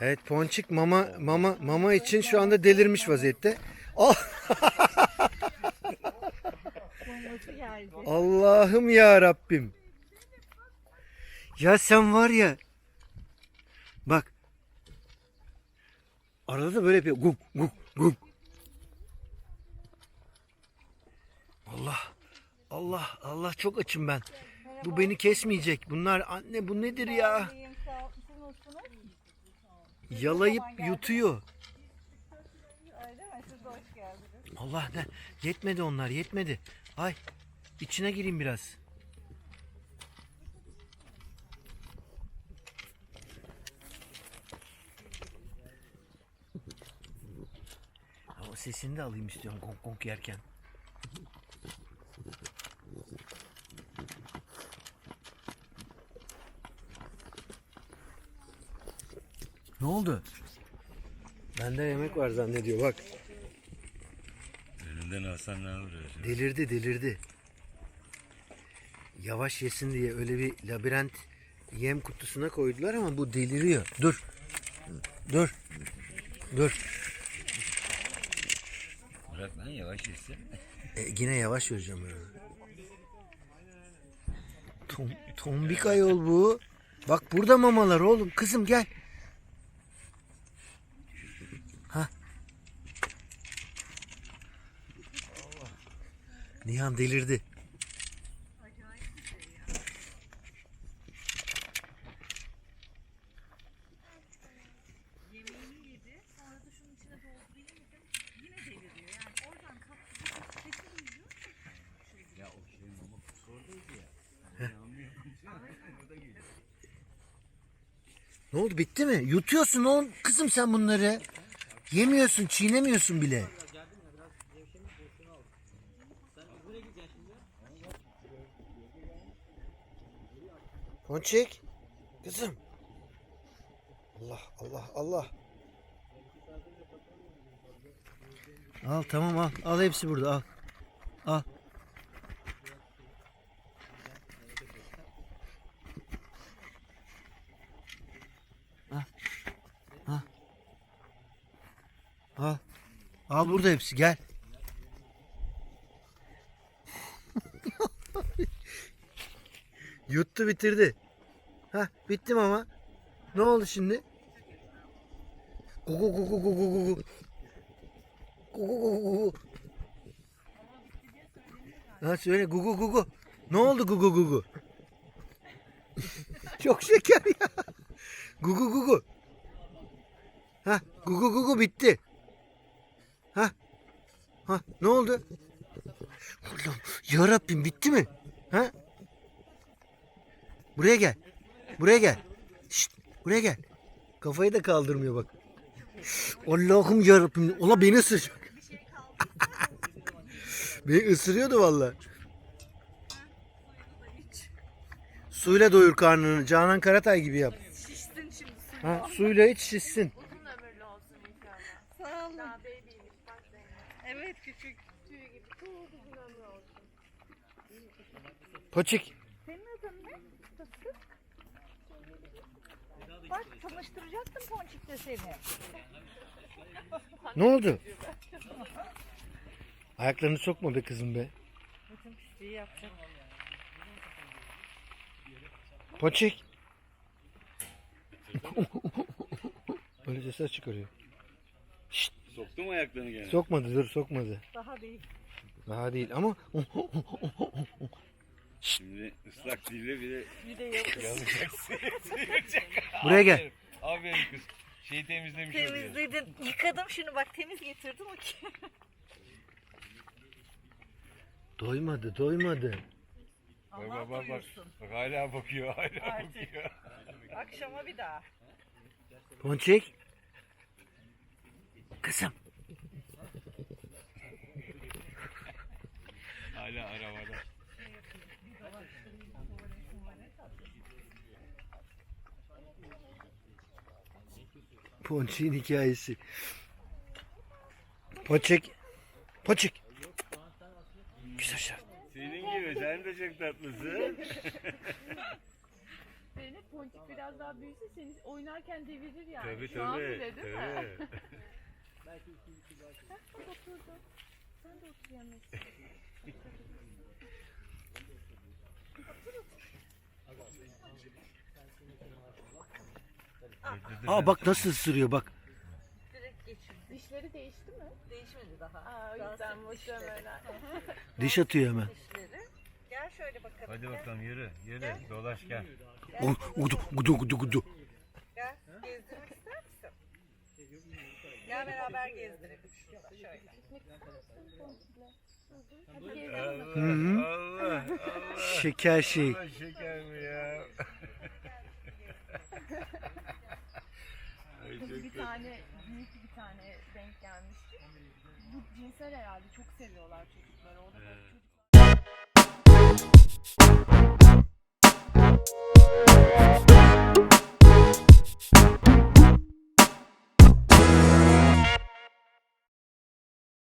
Evet Ponçik mama mama mama için şu anda delirmiş vaziyette. Ah, Maması geldi. Allah'ım ya Rabbim. Ya sen var ya. Bak. Arada da böyle yapıyor. Guk guk guk. Allah. Allah Allah çok açım ben. Bu beni kesmeyecek. Bunlar anne bu nedir ya? Yalayıp yutuyor. Allah ne? Yetmedi onlar yetmedi. Ay içine gireyim biraz. O sesini de alayım istiyorum gong gong yerken. Ne oldu? Bende yemek var zannediyor bak. Elinden alsan ne olur öyle? Delirdi delirdi. Yavaş yesin diye öyle bir labirent yem kutusuna koydular ama bu deliriyor. Dur. Dur. Dur. Bırak lan yavaş yesin. E, yine yavaş vereceğim ben ona. Tom, tombik ayol bu. Bak burada mamalar oğlum. Kızım gel. Nihan delirdi. Ne oldu bitti mi? Yutuyorsun oğlum kızım sen bunları. Yemiyorsun, çiğnemiyorsun bile. Ponçik. Kızım. Allah Allah Allah. Al tamam al. Al hepsi burada al. Al. Al. Al burada hepsi gel. Yuttu bitirdi. Ha bittim ama. Ne oldu şimdi? Gugu gugu gugu gugu. Gugu gugu gugu. Ha söyle gugu gugu. Ne oldu gugu gugu? Çok şeker ya. Gugu gugu. Ha gugu gugu bitti. Ha? Ha ne oldu? Allah'ım ya Rabbim bitti mi? Ha? Buraya gel. Buraya gel. Şşt, buraya gel. Kafayı da kaldırmıyor bak. Allah'ım ya Rabbim. Ola beni ısıracak. beni ısırıyordu vallahi. Suyla doyur karnını. Canan Karatay gibi yap. Şiştin şimdi. Ha, suyla iç şişsin. Uzun ömürlü olsun inşallah. Sağ olun. Daha baby'ymiş bak Zeynep. Evet küçük. Tüy gibi çok uzun ömrü olsun. Poçik. Senin adın ne? Fıstık. Bak tanıştıracaktım Ponçik'te seni. Ne oldu? Ayaklarını sokma be kızım be. Bütün pisliği yapacak. Poçik. Böyle sesler çıkarıyor. Soktu mu ayaklarını gene? Sokmadı dur sokmadı. Daha değil. Daha değil ama Şimdi ıslak dille bir de Bir de yok. buraya gel. Aferin kız. Şeyi temizlemiş oluyor. Temizledin. Yıkadım şunu bak temiz getirdim o ki. Doymadı doymadı. Bak Allah bak bak bak. Bak hala bakıyor hala Artık. bakıyor. Akşama bir daha. Ponçik. Kızım. Hala arabada. Ponçik'in hikayesi. Poçik. Poçik. Güzel şarkı. Senin gibi sen de çok tatlısın. dişlerini. Ponçik biraz daha büyüse seni oynarken devirir yani. Tabii Şu an tabii. bile değil mi? tabii. Bak bak oturdu. Sen de otur yanına. Aa bak nasıl ısırıyor bak. Direkt geçirdi. Dişleri değişti mi? Değişmedi daha. Aa, o yüzden muhtemelen. Diş atıyor hemen. Dişleri. Gel şöyle bakalım. Hadi gel. bakalım yürü yürü dolaş gel. O, gudu gudu gudu gudu. Gel. Gezdirmek ister misin? Gel beraber gezdirelim şurada şöyle. Gel. Hı hı. Allah Allah. Şeker şey. Allah şeker mi ya? Ay, çok bir kötü. Tane büyük bir tane denk gelmişti. Bu cinsel herhalde çok seviyorlar çocukları. Orada böyle Evet.